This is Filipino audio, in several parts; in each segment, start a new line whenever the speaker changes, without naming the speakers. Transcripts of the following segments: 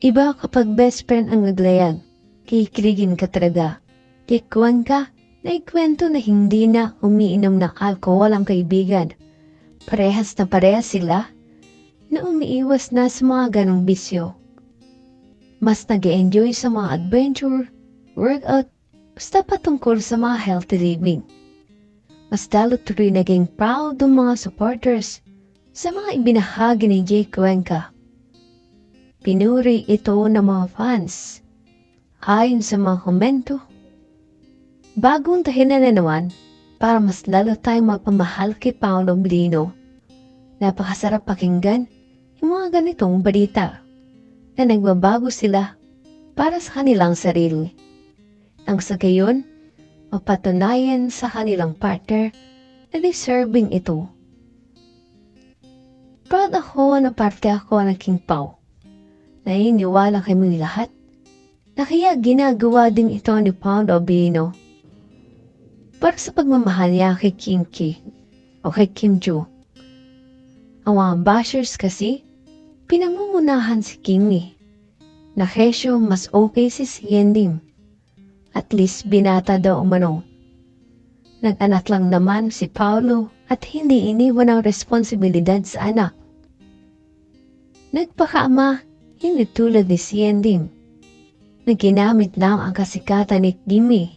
Iba kapag best friend ang naglayag, kikiligin ka talaga. Kikuan ka, naikwento na hindi na umiinom ng alcohol ang kaibigan. Parehas na parehas sila na umiiwas na sa mga ganong bisyo. Mas nag enjoy sa mga adventure, workout, basta patungkol sa mga healthy living. Mas lalo tuloy naging proud ng mga supporters sa mga ibinahagi ni Jay Cuenca. Pinuri ito ng mga fans. Ayon sa mga komento, bagong dahilan na naman para mas lalo tayong mapamahal kay Paolo Blino. Napakasarap pakinggan yung mga ganitong balita na nagbabago sila para sa kanilang sarili. Ang sa gayon, mapatunayan sa kanilang partner na deserving ito. Proud ako na parte ako ng King Pao. Nainiwala kami lahat na kaya ginagawa din ito ni Paolo Bino para sa pagmamahal niya kay Kim Ki o kay Kim Joo. Ang mga bashers kasi, pinangungunahan si Kimi. Na kesyo mas okay si Siendim. At least binata daw umano. Nag-anak lang naman si Paulo at hindi iniwan ang responsibilidad sa anak. Nagpakaama, hindi tulad ni Siendim. Na ginamit lang ang kasikatan ni Kimi.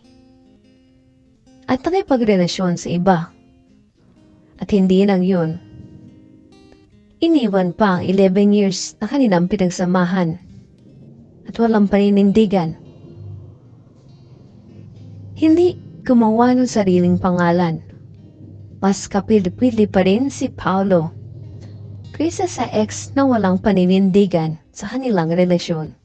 At nakipagrelasyon sa iba. At hindi lang yun. Iniwan pa ang 11 years na kanilang pinagsamahan at walang paninindigan. Hindi gumawa ng sariling pangalan. Mas kapili-pili pa rin si Paolo kaysa sa ex na walang paninindigan sa kanilang relasyon.